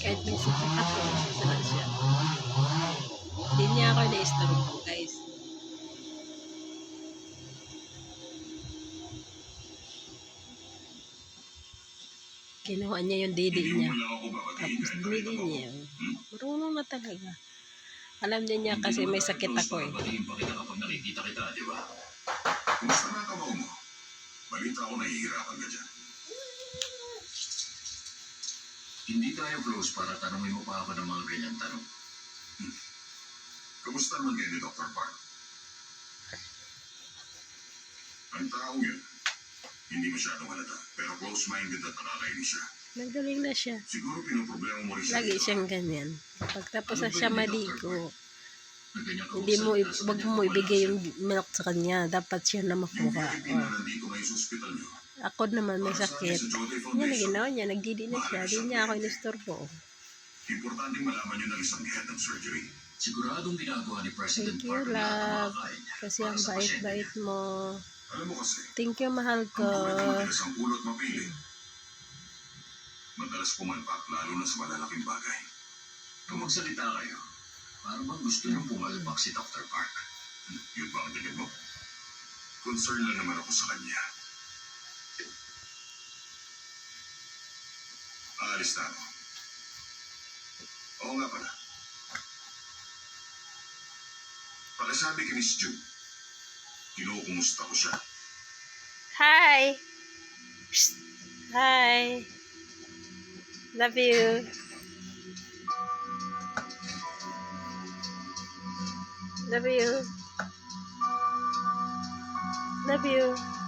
Kahit sakit ako, saan siya. Hindi niya ako na-istorbo, guys. Kinuha niya yung didi Hindi niya. Tapos didi niya. Hmm? Marunong na talaga. Alam din niya kasi may sakit ako eh. Batiin pa kita kapag nakikita kita, di ba? Kumusta na kabaw mo? Balita ko nahihirapan ka dyan. Hindi tayo close para tanongin mo pa ako ng mga ganyan tanong. Hmm. Kumusta naman kayo ni Dr. Park? Ang tao yun, hindi masyadong halata, pero close-minded at nakakainis siya. Magaling na siya. Siguro pinoproblema mo rin siya. Lagi dito. siyang ganyan. Pagtapos na Ano ba siya maligo, Na hindi mo, wag mo ibigay yung milk sa kanya. Dapat siya na Yung makuha. VIP na Oh. nandito ngayon sa ospital niyo, Ako naman may sakit. Yan ang Foundation, ginawa niya. Nagdidi na siya. Di niya ako inistorbo. importanteng malaman niyo ng isang head ng surgery. Siguradong ginagawa ni President Thank you, Park ng love. niya Kasi para ang bait-bait niya. mo. Alam mo kasi, Thank you, mahal ang ko. ang pulot mapili. Madalas pumalpak lalo na sa malalaking bagay. Kung magsalita kayo, parang bang gusto niyong pumalpak si Dr. Park? Yun ba ang tingin mo? Concern lang naman ako sa kanya. Aalis. Oo nga pala. Kinukumusta ko siya. Hi! Psst. Hi! Love you. Love you. Love you.